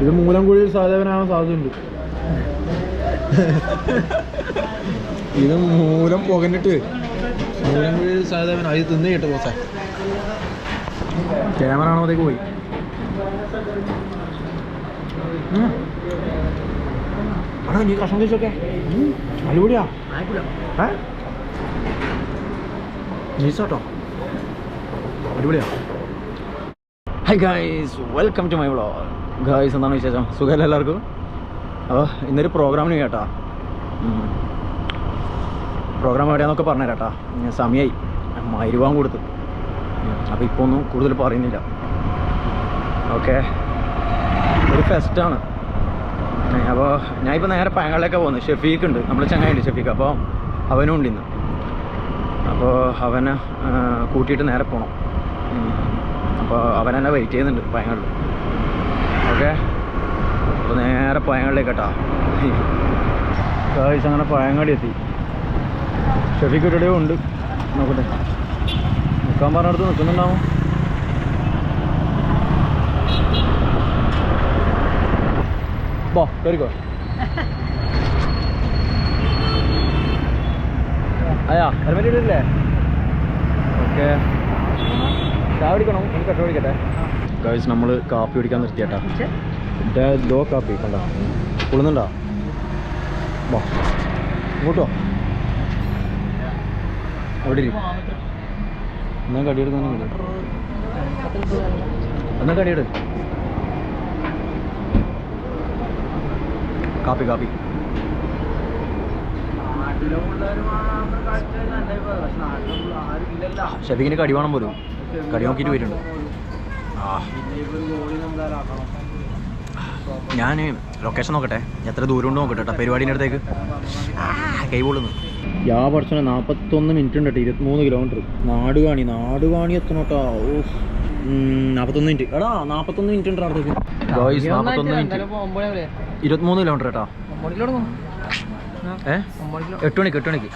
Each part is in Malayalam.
ഇത് മൂലം കുഴിയിൽ സഹദേവനാകാൻ സാധ്യതയുണ്ട്. ഇത് മൂലം പുകഞ്ഞിട്ട്. മൂലംകുഴിയിൽ സഹദേവൻ. അത് തിന്ന് കേട്ടു പോസാ. ക്യാമറ ആണോതേക്ക് പോയി. ഉം. എടാ നീ കഷ്ണം കഴിച്ചൊക്കെ അടിപൊളിയാ. നീസോട്ടോ. അടിപൊളിയാ. Hi guys welcome to my vlog guys എന്താണ് വിശേഷം? സുഖമല്ല എല്ലാവർക്കും? അപ്പോൾ ഇന്നൊരു പ്രോഗ്രാമിന് കേട്ടാ. പ്രോഗ്രാം എവിടെയാന്നൊക്കെ പറഞ്ഞുതരാട്ടാ. ഞാൻ സമയമായി മരുവാൻ കൊടുത്തു. അപ്പോൾ ഇപ്പോൾ ഒന്നും കൂടുതൽ പറയുന്നില്ല. ഓക്കെ. ഒരു ഫെസ്റ്റാണ് അപ്പോൾ ഞാനിപ്പോൾ നേരെ പയങ്ങളിലേക്ക് പോകുന്നത് ഷെഫീക്ക് ഉണ്ട്. നമ്മൾ ചങ്ങായിണ്ട് ഷെഫീക്ക് അപ്പോൾ അവനും ഉണ്ട് ഇന്ന്. അപ്പോൾ അവനെ കൂട്ടിയിട്ട് നേരെ പോകണം അപ്പോൾ അവനെന്നെ വെയിറ്റ് ചെയ്യുന്നുണ്ട് പയങ്ങളിൽ ഓക്കെ. അപ്പോൾ നേരെ പയങ്ങളിലേക്ക് കേട്ടോ കാഴ്ച അങ്ങനെ പയങ്ങാടി എത്തി ഷെഫിക്ക് എവിടെയോ ഉണ്ട്. നോക്കട്ടെ. നിൽക്കാൻ പറഞ്ഞിടത്ത് നിൽക്കുന്നുണ്ടാവും ബോ കയറിക്കോ അയ്യാ ഹെൽമെറ്റ് ഇട്ടില്ലേ ഓക്കെ. ചാവടിക്കണം എനിക്ക് കട്ടോടിക്കട്ടെ ഗൈസ് നമ്മൾ കാപ്പി കുടിക്കാൻ നിർത്തിയേട്ടാ. ദോ കാപ്പി കണ്ട? കൊള്ളുന്നുണ്ടോ? വാ ഇങ്ങോട്ടോ. അവിടെ എന്നാ കടിയെടുക്കാൻ എന്നാ കടിയെടു കാപ്പി കാപ്പി. ഷെഫിക്കിന് കടി വേണം പോലും. കടി നോക്കിയിട്ട് വരുന്നുണ്ട് ഞാൻ ലൊക്കേഷൻ നോക്കട്ടെ. എത്ര ദൂരം ഉണ്ട് നോക്കട്ടെ കേട്ടോ പരിപാടിന്റെ അടുത്തേക്ക്. കൈ പൊള്ളുന്നു. യാ പഠിച്ചോനെ നാൽപ്പത്തൊന്ന് മിനിറ്റ് ഉണ്ട് കേട്ടോ ഇരുപത്തിമൂന്ന് കിലോമീറ്റർ നാടുകാണി നാടുകാണി കേട്ടോ ഓ നാൽപ്പത്തൊന്ന് മിനിറ്റ് എടാ നാൽപ്പത്തൊന്ന് മിനിറ്റ് ഉണ്ട് അടുത്തേക്ക് ഗോയ്സ് നാൽപ്പത്തൊന്ന് മിനിറ്റ് ഇരുപത്തിമൂന്ന് കിലോമീറ്റർ കേട്ടോ ഏഹ് എട്ട് മണിക്ക് എട്ട് മണിക്ക്.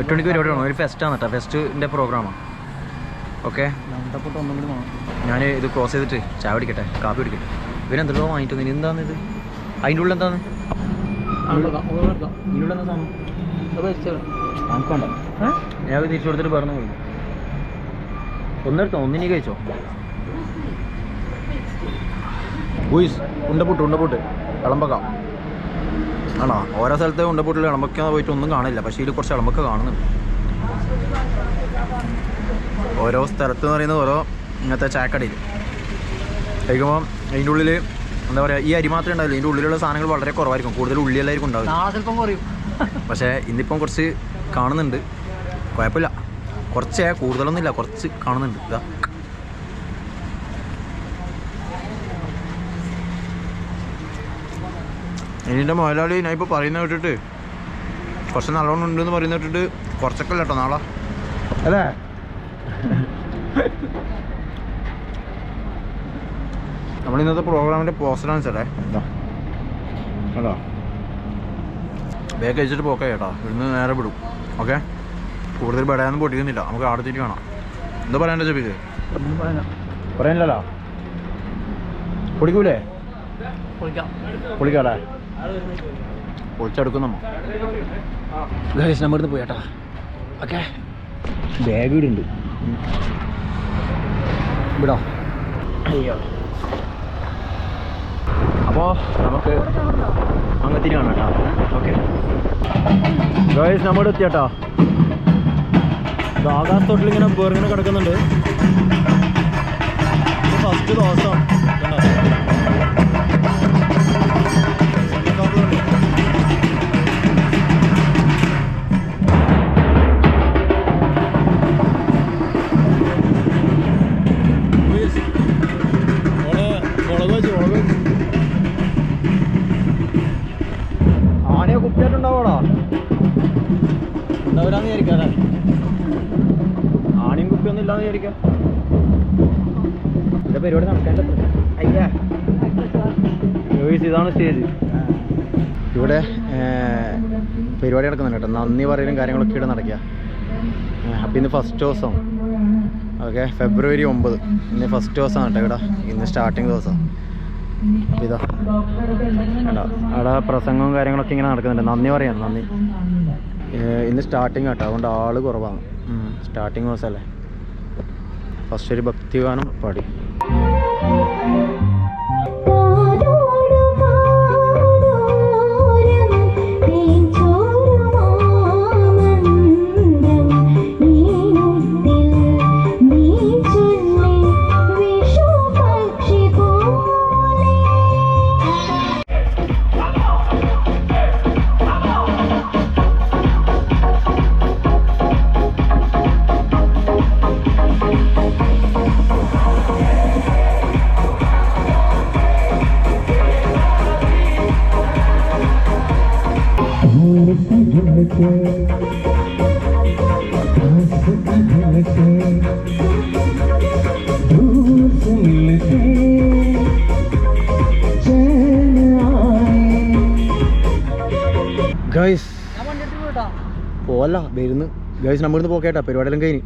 എട്ട് മണിക്ക് പരിപാടി വേണം ഒരു ഫെസ്റ്റാണ് കേട്ടോ ഫെസ്റ്റിന്റെ പ്രോഗ്രാമാണ് ഓക്കെ. ഞാൻ ഇത് ക്ലോസ് ചെയ്തിട്ട് ചായ പിടിക്കട്ടെ കാപ്പി പിടിക്കട്ടെ ഇവരെന്തെല്ലോ എന്തെല്ലോ വാങ്ങിട്ടു ഇനി എന്താന്ന് ഇത് അതിന്റെ ഉള്ളിൽ എന്താണ്? ഇതിനുള്ള എന്താ സാധനം നമുക്കുണ്ടോ ഞാൻ തിരിച്ചു കൊടുത്തിട്ട് പറഞ്ഞു പോയി. ഒന്നെടുത്തോ ഒന്നിനി കഴിച്ചോ? ഉയ്സ് ഉണ്ടപ്പുട്ട് ഉണ്ടപ്പുട്ട് ഇളമ്പക്ക ആണോ? ഓരോ സ്ഥലത്തെ ഉണ്ടപ്പുട്ടിൽ ഇളമ്പക്ക പോയിട്ട് ഒന്നും കാണില്ല പക്ഷേ ഇതിൽ കുറച്ച് ഇളമ്പൊക്കെ കാണുന്നുണ്ട്. ഓരോ സ്ഥലത്ത് എന്ന് പറയുന്നത് ഓരോ ഇങ്ങനത്തെ ചാക്കടയിൽ കഴിക്കുമ്പോൾ അതിന്റെ ഉള്ളിൽ എന്താ പറയുക ഈ അരി മാത്രമേ ഉണ്ടാവില്ല ഇതിന്റെ ഉള്ളിലുള്ള സാധനങ്ങൾ വളരെ കുറവായിരിക്കും. കൂടുതൽ ഉള്ളിയെല്ലായിരിക്കും ഉണ്ടാവില്ല പക്ഷേ ഇന്നിപ്പം കുറച്ച് കാണുന്നുണ്ട്. കുഴപ്പമില്ല. കുറച്ചേ കൂടുതലൊന്നുമില്ല. കുറച്ച് കാണുന്നുണ്ട്. ഇതാ. എന്റെ മുതലാളി ഞാൻ ഇപ്പോൾ പറയുന്ന കേട്ടിട്ട് കുറച്ച് നല്ലോണം ഉണ്ടെന്ന് പറയുന്ന കേട്ടിട്ട് കുറച്ചൊക്കെ അല്ല കേട്ടോ നാളെ. അല്ലേ? നമ്മൾ ഇന്നത്തെ പ്രോഗ്രാമിന്റെ പോസ്റ്റർ ചേട്ടേ. ഇതാ. കേട്ടോ ബേക്ക് കഴിച്ചിട്ട് പോക്കെ കേട്ടോ. ഇവിടുന്ന് നേരെ വിടും. ഓക്കെ കൂടുതൽ ബടയാന്ന് പൊട്ടിക്കുന്നില്ല. നമുക്ക് ആടെ തിരി കാണാം. എന്താ പറയണ്ട ചെപ്പിക്ക് പറയാനില്ലല്ലോ പൊടിക്കൂലേ പൊളിക്കാം. പൊളിക്കാല്ലേ പൊളിച്ചെടുക്കും നമ്മ ഗൈസ് നമ്മൾ ഇവിടുന്ന് പോയേട്ടാ ഓക്കെ ബാഗ് ഇവിടെ ഉണ്ട്. വിടാം. അയ്യോ. അപ്പോൾ നമുക്ക് അങ്ങത്തിരി കാണാം കേട്ടോ ഓക്കെ. ഗൈസ് നമ്മുടെ എത്തിയാട്ടോ. ആകാശത്തോട്ടിൽ ഇങ്ങനെ വേറിങ്ങനെ കിടക്കുന്നുണ്ട്. ഫസ്റ്റ് ദിവസം. ഇതിന്റെ പരിപാടി നടക്കാൻ അയ്യാ. ഇതാണ് സ്റ്റേജ്. ഇവിടെ പരിപാടി നടക്കുന്നുണ്ട് കേട്ടോ. നന്ദി പറയലും കാര്യങ്ങളൊക്കെ ഇവിടെ നടക്കുക. അപ്പം ഇന്ന് ഫസ്റ്റ് ദിവസം. ഓക്കെ ഫെബ്രുവരി ഒമ്പത്. ഇന്ന് ഫസ്റ്റ് ദിവസമാണ് കേട്ടോ ഇവിടെ. ഇന്ന് സ്റ്റാർട്ടിങ് ദിവസം. ഇതാ. കേട്ടോ അവിടെ പ്രസംഗവും കാര്യങ്ങളൊക്കെ ഇങ്ങനെ നടക്കുന്നുണ്ട്. നന്ദി പറയാം. നന്ദി. ഇന്ന് സ്റ്റാർട്ടിങ് കേട്ടോ. അതുകൊണ്ട് ആൾ കുറവാണ്. സ്റ്റാർട്ടിങ് ദിവസമല്ലേ ഫസ്റ്റ് ഒരു ഭക്തിഗാനം പാടി. ഗൈസ് പോവല്ല വരുന്ന്. ഗൈസ് നമ്മളിന്ന് പോക്കേട്ടാ പരിപാടിയെല്ലാം കഴിഞ്ഞ്.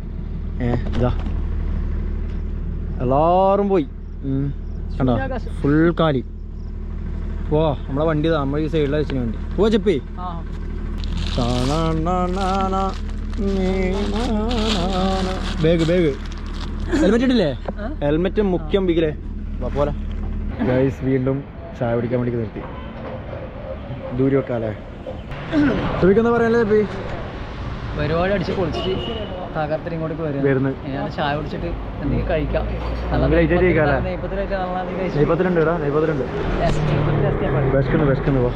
ഏ ഇതാ. എല്ലാവരും പോയി. കണ്ടോ? ഫുൾ കാലി. പോ നമ്മളെ വണ്ടി ഇതാ. നമ്മളെ ഈ സൈഡിലെ വെച്ചിന് വണ്ടി. പോവാ ചെപ്പേ ബേഗ് ബേഗ് ഹെൽമെറ്റ് ഇട്ടില്ലേ? ഹെൽമെറ്റ് മുഖ്യം ബിഗിലേ പോലെ ഗൈസ് വീണ്ടും ചായ പിടിക്കാൻ വേണ്ടി നിർത്തി. ദൂരി വെക്കാല്ലേ എന്താ പറയാനല്ലേ ചെപ്പി പരിപാടി അടിച്ച് പൊളിച്ചിട്ട് തകർത്തിട്ട് ഇങ്ങോട്ടേക്ക് വരും. വരുന്നു. ഞാൻ ചായ കുടിച്ചിട്ട് എന്തെങ്കിലും കഴിക്കാം. നെയ്പത്തിലുണ്ട് ഇടാ നെയ്പത്തിലുണ്ട്. വിശക്കുന്നു വിശക്കുന്നു വാ.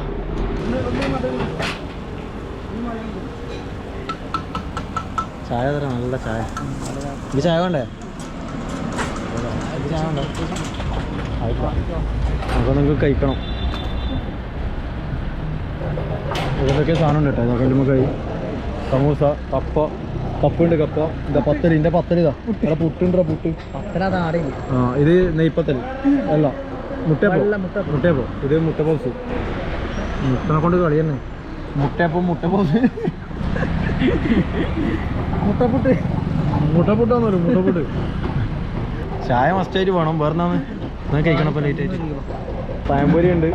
ചായ തരാം നല്ല ചായ. ഇത് ചായ വേണ്ടേ? ഇത് ചായ വേണ്ടേ. അപ്പൊ നമുക്ക് നിങ്ങൾക്ക് കഴിക്കണം. ഇതിലൊക്കെ സാധനം ഉണ്ട് കേട്ടോ. ഇതൊക്കെ നമുക്ക് സമൂസ കപ്പ കപ്പുണ്ട് കപ്പ. ഇതാ പത്തൽ ഇന്റെ പത്തൽ ഇതാ. ഇവിടെ പുട്ടുണ്ടോ പുട്ട്. ആ ഇത് നെയ്പ്പത്തൽ അല്ല മുട്ടയപ്പോ. മുട്ടയപ്പോ. ഇത് മുട്ടപ്പോസ് മുട്ടനെ കൊണ്ട് കളി തന്നെ. മുട്ടയപ്പോ മുട്ടപ്പോസ് മുട്ടപ്പുട്ട്. മുട്ടപ്പുട്ടാന്നല്ലോ മുട്ടപ്പുട്ട്. ചായ മസ്റ്റായിട്ട് വേണം. വേറെ ഞാൻ കഴിക്കണം ഇപ്പം ലേറ്റ് ആയിട്ട്. പഴംപൊരി ഉണ്ട്.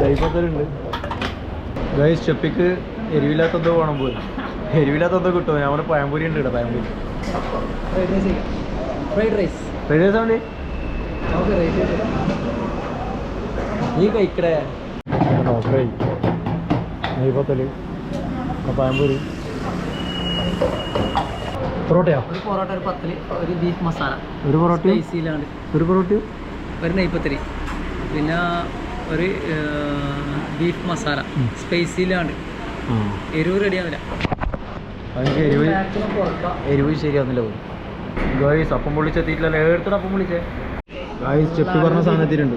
ദൈപ്പത്തലുണ്ട് ഗൈസ് ചെപ്പിക്ക് എരിവില്ലാത്തതോ വേണം പോയി എരിവില്ലാത്തതോ കിട്ടുമോ? ഞാൻ അവിടെ പഴംപൊരി ഉണ്ട് ഇവിടെ പഴംപൊരി. ഫ്രൈഡ് റൈസ് ഫ്രൈഡ് റൈസ് കഴിക്കാം. നീ കഴിക്കടേ. ഫ്രൈ നെയ്പത്തൽ പഴംപൊരി. പൊറോട്ടയോ? ഒരു പൊറോട്ട ഒരു പത്തൽ ഒരു ബീഫ് മസാല ഒരു പൊറോട്ട ഒരു പൊറോട്ട ഒരു നെയ്പത്തൽ പിന്നെ ഒരു ബീഫ് മസാല. സ്പൈസിയിലാണ് എരിവ് റെഡിയാവില്ല എരിവ് ശരിയാവുന്നില്ല ഗായ്സ് അപ്പം പൊള്ളിച്ചെത്തിയിട്ടില്ല. എടുത്തിട്ട് അപ്പം പൊള്ളിച്ചേ. ഗായ്സ് ചെപ്പി പറഞ്ഞ സാധനം എത്തിയിട്ടുണ്ട്.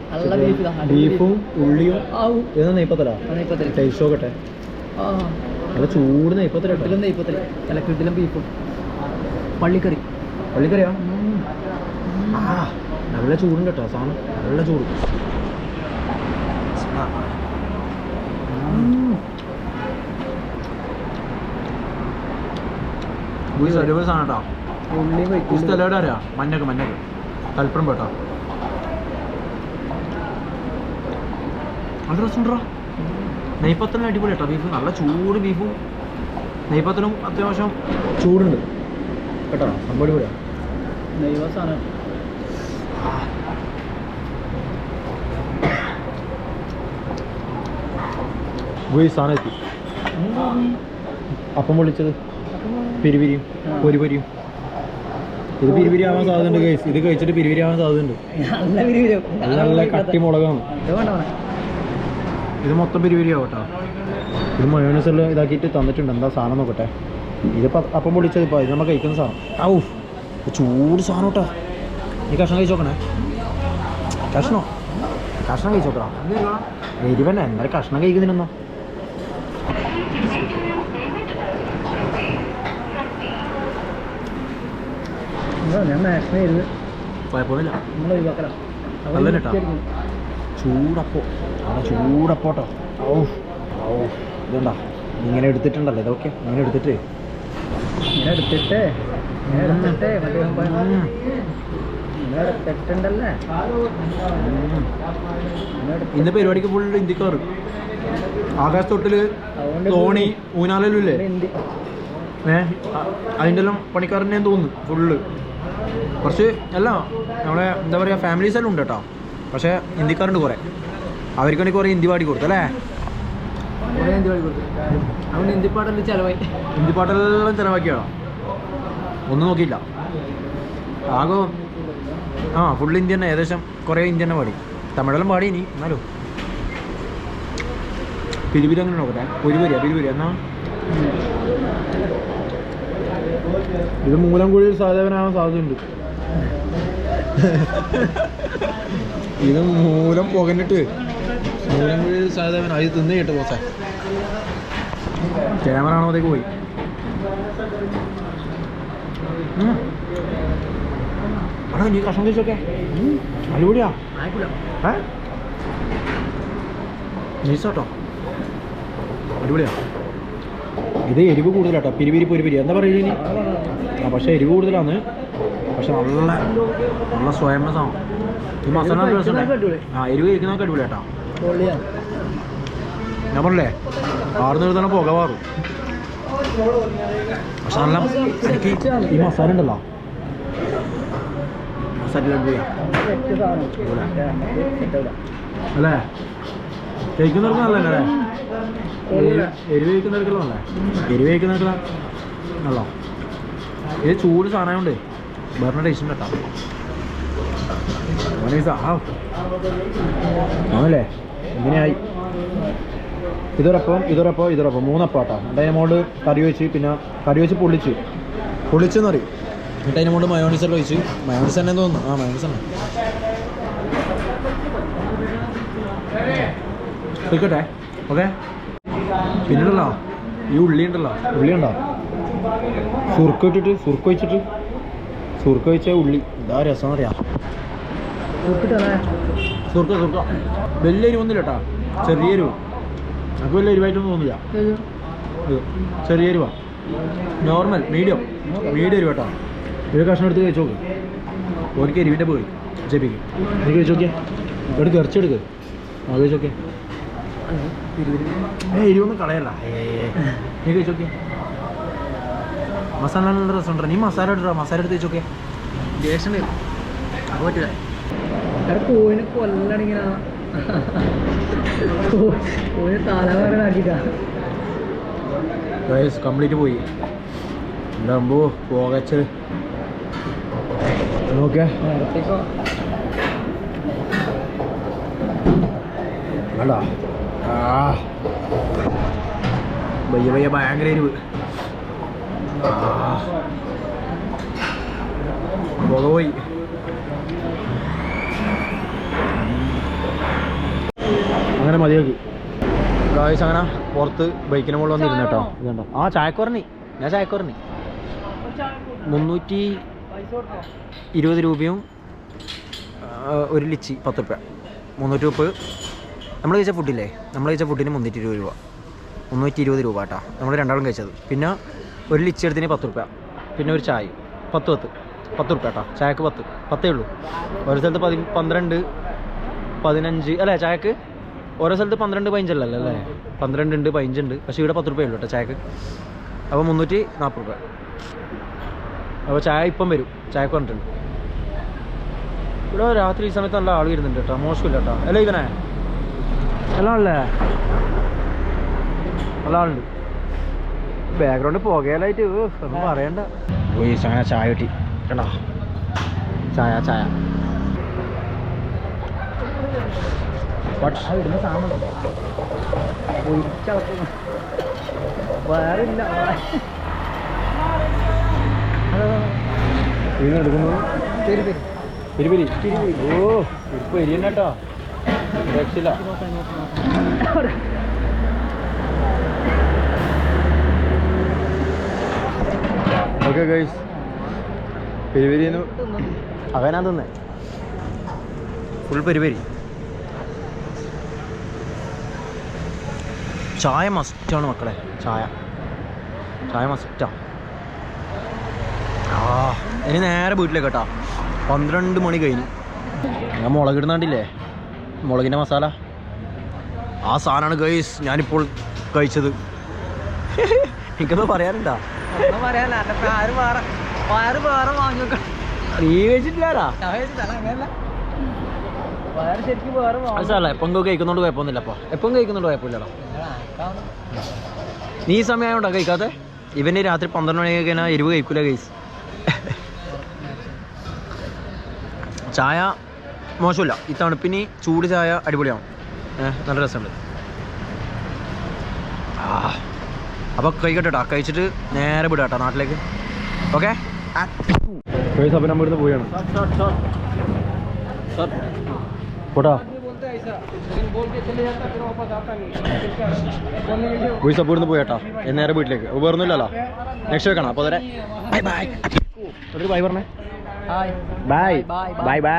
ബീഫും ഉള്ളിയും. ഏതാ നെയ്പ്പത്തലാ ടേസ്റ്റ് നോക്കട്ടെ. നല്ല ചൂട് നെയ്പ്പത്തല കിട്ടിലും നെയ്പ്പത്തല അല്ല കിട്ടിലും ബീഫും പള്ളിക്കറി. പള്ളിക്കറിയാ? നല്ല ചൂടുണ്ട് കേട്ടോ സാധനം. നല്ല ചൂട്. അടിപൊളി സാധനം കേട്ടോ ഉള്ളിയും ഈ സ്ഥലം എവിടെ അറിയാം മഞ്ഞക്ക് മഞ്ഞക്ക്. തലപ്പുറം പോട്ടോ നല്ല രസമുണ്ടോ നെയ്പ്പത്തലും അടിപൊളി കേട്ടോ ബീഫ്. നല്ല ചൂട് ബീഫും. നെയ്പ്പത്തലും അത്യാവശ്യം ചൂടുണ്ട്. കേട്ടോ സംഭവം അടിപൊളിയാ നെയ്വ പോയി സാധനം എത്തി അപ്പം വിളിച്ചത്. പിരിപിരിയും. പൊരിപൊരിയും. ഇത് പിരിപിരി ആവാൻ സാധ്യതയുണ്ട് ഗൈസ് ഇത് കഴിച്ചിട്ട് പിരിപിരി ആവാൻ സാധ്യതയുണ്ട്. നല്ല കട്ടിമുളകാണ് ഇത് മൊത്തം പിരിപിരി ആവട്ടോ ഇത് മയോണീസ് എല്ലാം ഇതാക്കിയിട്ട് തന്നിട്ടുണ്ട്. എന്താ സാധനം നോക്കട്ടെ. ഇതിപ്പോൾ അപ്പം പൊളിച്ചത് ഇപ്പോൾ ഇത് നമ്മൾ കഴിക്കുന്ന സാധനം. ഔ ചൂട് സാധനം കേട്ടോ. നീ കഷ്ണം കഴിച്ച് നോക്കണേ. കഷ്ണോ? കഷ്ണം കഴിച്ച് നോക്കണോ? എരിവന്നെ. എന്നാലും കഷ്ണം കഴിക്കുന്നില്ലെന്നോ. ഞാൻ മാക്സിമം ഇരുന്ന് കുഴപ്പമൊന്നുമില്ല നമ്മൾ ഒഴിവാക്കല. നല്ല കേട്ടോ. ചൂടപ്പോ. അവിടെ ചൂടപ്പോട്ടോ ഔ ഔ. ഇതുണ്ടാ? ഇങ്ങനെ എടുത്തിട്ടുണ്ടല്ലോ. ഇതൊക്കെ ഇങ്ങനെ എടുത്തിട്ട്. ഇങ്ങനെ എടുത്തിട്ട് ഇങ്ങനെ എടുത്തിട്ട് ഇന്ന് പരിപാടിക്ക് ഫുൾ ഇന്ത്യക്കാർ ആകാശ തൊട്ടിൽ തോണി ഊനാലല്ലേ ഇല്ലേ ഏ അ- അതിന്റെ എല്ലാം പണിക്കാരനെ തോന്നുന്നു ഫുള്ള് കുറച്ച് അല്ല നമ്മളെ എന്താ പറയുക ഫാമിലീസ് എല്ലാം ഉണ്ട് കേട്ടോ പക്ഷേ ഹിന്ദിക്കാരുണ്ട് കുറേ. അവർക്ക് വേണ്ടി കുറേ ഹിന്ദി പാടി കൊടുത്തു അല്ലേ? അവൻ ഹിന്ദി ചെലവായി. ഹിന്ദി പാട്ടെല്ലാം ചിലവാക്കിയാണോ ഒന്നും നോക്കിയില്ല. ആകോ ആ ഫുൾ ഇന്ത്യ തന്നെ ഏകദേശം കുറേ ഇന്ത്യ തന്നെ പാടി. തമിഴെല്ലാം പാടി ഇനി എന്നാലും. പിരിപിരി അങ്ങനെ നോക്കട്ടെ. പുരിപുരിയാ പിരിപുരി എന്നാ? ഇത് മൂലം കൂടി സഹദേവനാവാൻ സാധ്യതയുണ്ട്. ഇത് മൂലം പുകഞ്ഞിട്ട്. മൂലം കൂടി സാധവൻ അത് തിന്ന് കേട്ട് പോസ. ക്യാമറ ആണോ അതേക്ക് പോയി. എടാ നീ കഷ്ണം കഴിച്ചൊക്കെ? അടിപൊളിയാ. നൈസാട്ടോ അടിപൊളിയാ. ഇത് എരിവ് കൂടുതലാട്ടോ. പിരിപിരി പൊരിപിരി എന്താ പറയുക ആ പക്ഷേ എരിവ് കൂടുതലാണ്. പക്ഷെ നല്ല നല്ല സ്വയംസാണ് ഈ മസാല. ആ എരിവ് കഴിക്കുന്നതൊക്കെ അടിപൊളിയാട്ടോ. ഞാൻ പറഞ്ഞില്ലേ? ആറ് നിർത്തണം പുക മാറും. പക്ഷെ നല്ല എനിക്ക് ഈ മസാല ഉണ്ടല്ലോ. മസാല അല്ലേ? കഴിക്കുന്നവർക്ക് നല്ലതല്ലേ? അല്ലേ എരിവ് കഴിക്കുന്നവർക്കല്ലോ അല്ലേ എരിവ് കഴിക്കുന്നവർക്കല്ല നല്ല ഇത് ചൂട് സാധനമുണ്ട് ഭരണ ടേസ്റ്റ് കേട്ടോ. ആണല്ലേ ഇങ്ങനെയായി. ഇതൊരപ്പം ഇതൊരപ്പം ഇതൊരപ്പം മൂന്നപ്പം കേട്ടോ എന്നിട്ട് മുകളിൽ കറി വെച്ച് പിന്നെ കറി വെച്ച് പൊള്ളിച്ച്. പൊള്ളിച്ചെന്ന് പറയും. എന്നിട്ട് അതിന് മുകളിൽ മയോണീസ് എല്ലാം ഒഴിച്ച്. മയോണീസ് തന്നെ തോന്നുന്നു. ആ മയോണീസ് തന്നെ. പോയിക്കോട്ടെ ഓക്കെ? പിന്നുണ്ടല്ലോ ഈ ഉള്ളി ഉണ്ടല്ലോ. ഉള്ളി ഉണ്ടോ? സുർക്ക് ഇട്ടിട്ട് സുർക്ക് വെച്ചിട്ട് സുർക്ക് വെച്ച ഉള്ളി. എന്താ രസം അറിയാം. സുർക്ക സുർക്ക. വലിയ എരിവൊന്നുമില്ല കേട്ടാ ചെറിയ എരിവ്. നമുക്ക് വലിയ എരിവായിട്ടൊന്നും തോന്നില്ല. ചെറിയ എരിവാ. Normal medium. മീഡിയം എരിവ് കേട്ടോ. ഒരു കഷ്ണം എടുത്ത് കഴിച്ചു നോക്ക്. ഓർക്ക് എരിവിന്റെ പോയി ജപിക്ക്. എനിക്ക് കഴിച്ചു എടുക്ക് ഇറച്ചെടുക്ക് ആ കഴിച്ചു ഏ എരിവൊന്നും കളയല്ല. നീ കഴിച്ചു നോക്കിയേ. മസാല നല്ല രസമുണ്ടോ നീ മസാല എടുത്തോ? മസാല എടുത്ത് വെച്ചോക്കെ ദേഷ്യം വരും. അത് പറ്റില്ല. എടാ കോഴിനെ കൊല്ലണിങ്ങനെ കംപ്ലീറ്റ് പോയി. എന്താകുമ്പോ പോകച്ച്. നോക്കിയാ ആ വയ്യ വയ്യ ഭയങ്കര എരിവ്. പുക പോയി. അങ്ങനെ മതിയാക്കി. ഗായ്സ് അങ്ങനെ പുറത്ത് ബൈക്കിന് മുകളിൽ വന്നിരുന്നു കേട്ടോ. ഇതുണ്ടോ ആ ചായക്കുറണി ഞാൻ ചായക്കുറണി മുന്നൂറ്റി ഇരുപത് രൂപയും ഒരു ലിച്ചി പത്ത് രൂപ മുന്നൂറ്റി മുപ്പത്. നമ്മൾ കഴിച്ച ഫുഡില്ലേ നമ്മൾ കഴിച്ച ഫുഡിന് മുന്നൂറ്റി ഇരുപത് രൂപ. മുന്നൂറ്റി ഇരുപത് രൂപ കേട്ടോ നമ്മൾ രണ്ടാളും കഴിച്ചത്. പിന്നെ ഒരു ലിച്ച് എടുത്തിന് പത്ത് റുപ്യ. പിന്നെ ഒരു ചായ. പത്ത് പത്ത്. പത്ത് റുപ്യ കേട്ടോ ചായക്ക് പത്ത്. പത്തേ ഉള്ളൂ. ഒരു സ്ഥലത്ത് പതി പന്ത്രണ്ട് പതിനഞ്ച്. അല്ലേ ചായക്ക്? ഓരോ സ്ഥലത്ത് പന്ത്രണ്ട് പതിനഞ്ചല്ലല്ലോ അല്ലേ? പന്ത്രണ്ട് ഉണ്ട് പതിനഞ്ചുണ്ട്. പക്ഷേ ഇവിടെ പത്ത് റുപ്യ ഉള്ളൂ കേട്ടോ ചായക്ക്. അപ്പോൾ മുന്നൂറ്റി നാൽപ്പത് റുപ്യ. അപ്പോൾ ചായ ഇപ്പം വരും. ചായക്ക് പറഞ്ഞിട്ടുണ്ട് ഇവിടെ രാത്രി ഈ സമയത്ത് നല്ല ആൾ വരുന്നുണ്ട് കേട്ടോ മോശമില്ല കേട്ടോ അല്ലേ ഇവനെ? നല്ല ആളുണ്ട് ബാക്ക്ഗ്രൗണ്ട് പുകയിലായിട്ട് ഒന്നും പറയണ്ട. പോയി അങ്ങനെ ചായ കിട്ടി. കണ്ടോ? ചായ ചായ. വേറെ ഇല്ല എടുക്കുന്നു ഓ ഇപ്പൊ എരിയണ്ട കേട്ടോ. രക്ഷയില്ല ഓക്കെ ഗൈസ് പെരുപെരിന്ന് അവനാ തിന്നേ. ഫുൾ പെരുപെരി. ചായ മസ്റ്റാണ് മക്കളെ. ചായ. ചായ മസ്റ്റാ. ആ ഇനി നേരെ വീട്ടിലേക്ക് കേട്ടോ പന്ത്രണ്ട് മണി കഴിഞ്ഞു. ഞാൻ മുളകിടുന്നാണ്ടില്ലേ മുളകിന്റെ മസാല? ആ സാധനമാണ് ഗൈസ് ഞാനിപ്പോൾ കഴിച്ചത്. എനിക്കൊന്നും പറയാനുണ്ടാ നീ കഴിച്ചിട്ടില്ലാരാ ഞാൻ കഴിച്ചിട്ടല്ല അങ്ങനെയല്ല. ശരിക്കും വേറെ വാങ്ങി മനസ്സിലല്ല എപ്പം കഴിക്കുന്നോണ്ട് കുഴപ്പമൊന്നുമില്ല അപ്പോൾ എപ്പം കഴിക്കുന്നോണ്ട് കുഴപ്പമില്ലടാ നീ സമയമായോണ്ടാ കഴിക്കാതെ ഇവന് രാത്രി പന്ത്രണ്ട് മണി കഴിക്കാൻ എരിവ് കഴിക്കൂല ഗൈസ് ചായ മോശമില്ല. ഈ തണുപ്പിന് ചൂട് ചായ അടിപൊളിയാണ്. നല്ല രസമുണ്ട്. ആ അപ്പോൾ കഴിക്കട്ടെട്ടാ കഴിച്ചിട്ട് നേരെ വിടാട്ടോ നാട്ടിലേക്ക്. ഓക്കെ? അപ്പം നമ്മൾ ഇവിടുന്ന് പോവുകയാണ്. പോട്ടാ. പോയി സപ്പ് ഇവിടുന്ന് പോയേട്ടാ. നേരെ വീട്ടിലേക്ക്. വേറൊന്നുമില്ലല്ലോ നെക്സ്റ്റ് വെക്കണം? അപ്പോൾ വരെ ബൈ ബൈ ഒരു ബൈ പറഞ്ഞേ. Bye bye. Bye bye